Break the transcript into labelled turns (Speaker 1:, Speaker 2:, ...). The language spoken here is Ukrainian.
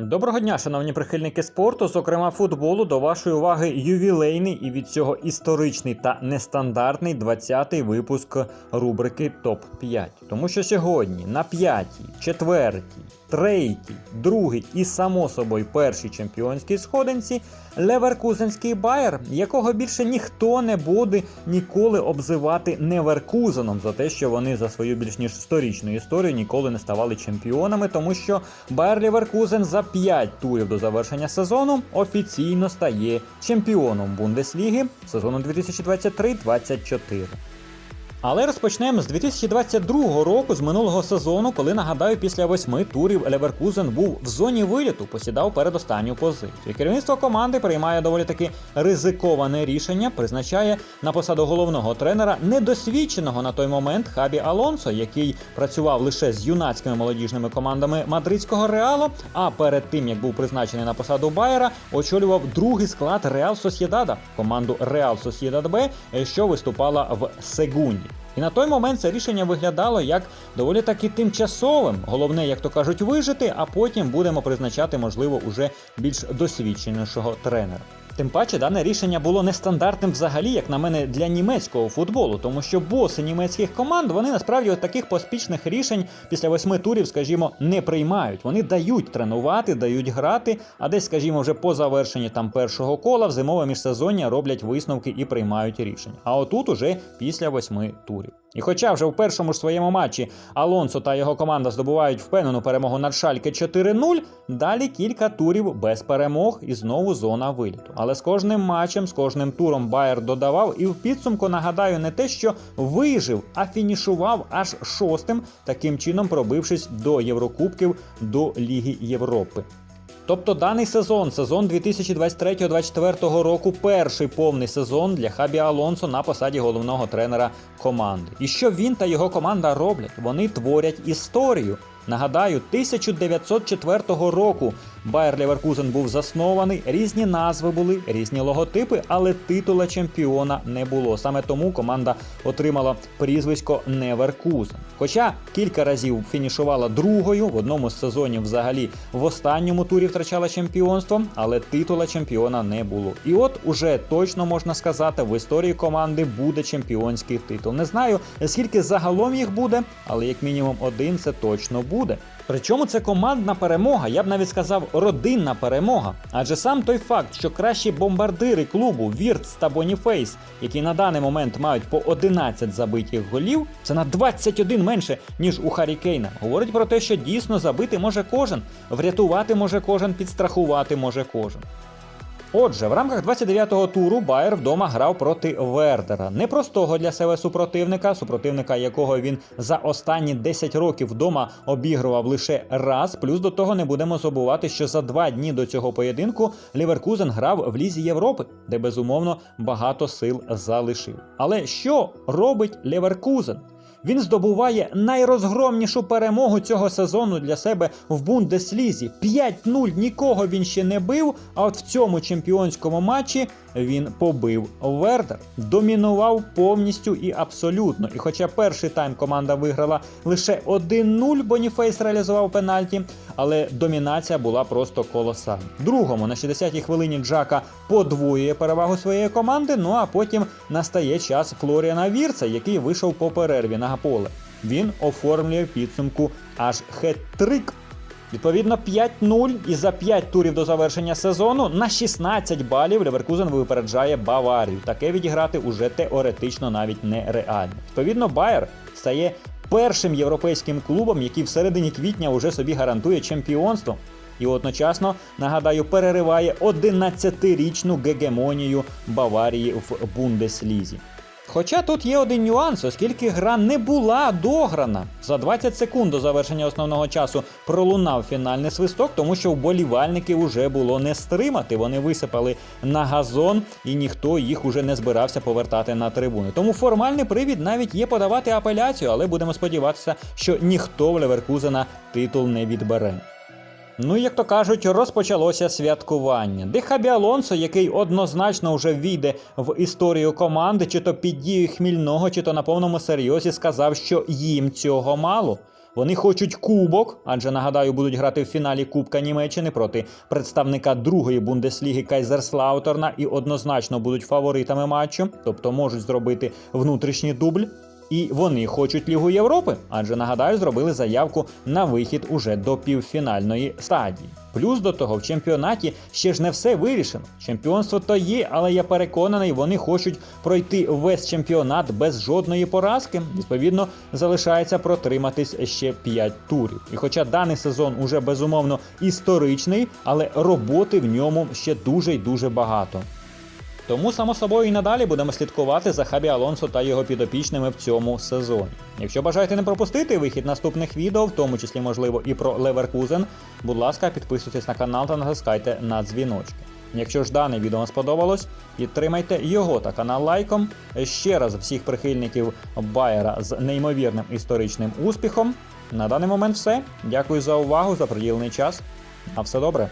Speaker 1: Доброго дня, шановні прихильники спорту, зокрема футболу, до вашої уваги ювілейний і від цього історичний та нестандартний 20-й випуск рубрики Топ 5. Тому що сьогодні на п'ятій, четвертій, третій, другий і само собою першій чемпіонській сходинці Леверкузенський Байер, якого більше ніхто не буде ніколи обзивати Неверкузеном за те, що вони за свою більш ніж сторічну історію ніколи не ставали чемпіонами, тому що Байер Леверкузен за 5 турів до завершення сезону офіційно стає чемпіоном Бундесліги сезону 2023-24. Але розпочнемо з 2022 року, з минулого сезону, коли нагадаю, після восьми турів Леверкузен був в зоні виліту, посідав передостанню позицію. Керівництво команди приймає доволі таки ризиковане рішення, призначає на посаду головного тренера недосвідченого на той момент Хабі Алонсо, який працював лише з юнацькими молодіжними командами мадридського реалу. А перед тим як був призначений на посаду Байера, очолював другий склад Реал Сосєдада, команду Реал Сосєдад Б, що виступала в Сегунді. І на той момент це рішення виглядало як доволі таки тимчасовим. Головне, як то кажуть, вижити, а потім будемо призначати, можливо, уже більш досвідченішого тренера. Тим паче, дане рішення було нестандартним взагалі, як на мене, для німецького футболу, тому що боси німецьких команд вони насправді от таких поспішних рішень після восьми турів, скажімо, не приймають. Вони дають тренувати, дають грати, а десь, скажімо, вже по завершенні там першого кола в зимове міжсезоння роблять висновки і приймають рішення. А отут уже після восьми турів. І хоча вже в першому ж своєму матчі Алонсо та його команда здобувають впевнену перемогу над Шальке 4-0, далі кілька турів без перемог і знову зона виліту. Але з кожним матчем, з кожним туром Байер додавав і в підсумку нагадаю не те, що вижив, а фінішував аж шостим, таким чином пробившись до Єврокубків до Ліги Європи. Тобто даний сезон, сезон 2023-2024 року, перший повний сезон для Хабі Алонсо на посаді головного тренера команди. І що він та його команда роблять? Вони творять історію. Нагадаю, 1904 року Байер Леверкузен був заснований, різні назви були, різні логотипи, але титула чемпіона не було. Саме тому команда отримала прізвисько Неверкузен. Хоча кілька разів фінішувала другою, в одному з сезонів взагалі в останньому турі втрачала чемпіонство, але титула чемпіона не було. І от уже точно можна сказати, в історії команди буде чемпіонський титул. Не знаю, скільки загалом їх буде, але як мінімум один це точно буде. Причому це командна перемога, я б навіть сказав, родинна перемога. Адже сам той факт, що кращі бомбардири клубу Вірц та Боніфейс, які на даний момент мають по 11 забитих голів, це на 21 менше, ніж у Харі Кейна, говорить про те, що дійсно забити може кожен, врятувати може кожен, підстрахувати може кожен. Отже, в рамках 29-го туру Байер вдома грав проти Вердера. Непростого для себе супротивника, супротивника якого він за останні 10 років вдома обігрував лише раз. Плюс до того не будемо забувати, що за два дні до цього поєдинку Ліверкузен грав в Лізі Європи, де безумовно багато сил залишив. Але що робить Леверкузен? Він здобуває найрозгромнішу перемогу цього сезону для себе в Бундеслізі. 5-0 нікого він ще не бив. А от в цьому чемпіонському матчі він побив Вердер, домінував повністю і абсолютно. І хоча перший тайм команда виграла лише 1-0, Боніфейс реалізував пенальті, але домінація була просто колосальна. Другому на 60-й хвилині Джака подвоює перевагу своєї команди. Ну а потім настає час Флоріана Вірца, який вийшов по перерві на поле. Він оформлює підсумку аж хет-трик. Відповідно, 5-0 і за 5 турів до завершення сезону на 16 балів Леверкузен випереджає Баварію. Таке відіграти уже теоретично навіть нереально. Відповідно, Байер стає першим європейським клубом, який в середині квітня уже собі гарантує чемпіонство. І одночасно, нагадаю, перериває 11-річну гегемонію Баварії в Бундеслізі. Хоча тут є один нюанс, оскільки гра не була дограна. За 20 секунд до завершення основного часу пролунав фінальний свисток, тому що вболівальників уже було не стримати. Вони висипали на газон, і ніхто їх уже не збирався повертати на трибуни. Тому формальний привід навіть є подавати апеляцію, але будемо сподіватися, що ніхто в Леверкузена титул не відбере. Ну, як то кажуть, розпочалося святкування. Де Хабі Алонсо, який однозначно вже війде в історію команди, чи то під дією хмільного, чи то на повному серйозі сказав, що їм цього мало. Вони хочуть кубок, адже нагадаю, будуть грати в фіналі Кубка Німеччини проти представника другої бундесліги Кайзерслаутерна і однозначно будуть фаворитами матчу, тобто можуть зробити внутрішній дубль. І вони хочуть Лігу Європи, адже нагадаю, зробили заявку на вихід уже до півфінальної стадії. Плюс до того в чемпіонаті ще ж не все вирішено. Чемпіонство то є, але я переконаний, вони хочуть пройти весь чемпіонат без жодної поразки. Відповідно, залишається протриматись ще 5 турів. І хоча даний сезон уже безумовно історичний, але роботи в ньому ще дуже й дуже багато. Тому, само собою, і надалі будемо слідкувати за Хабі Алонсо та його підопічними в цьому сезоні. Якщо бажаєте не пропустити вихід наступних відео, в тому числі, можливо, і про Леверкузен, будь ласка, підписуйтесь на канал та натискайте на дзвіночки. Якщо ж дане відео вам сподобалось, підтримайте його та канал лайком. Ще раз всіх прихильників Байера з неймовірним історичним успіхом. На даний момент все. Дякую за увагу, за приділений час. На все добре.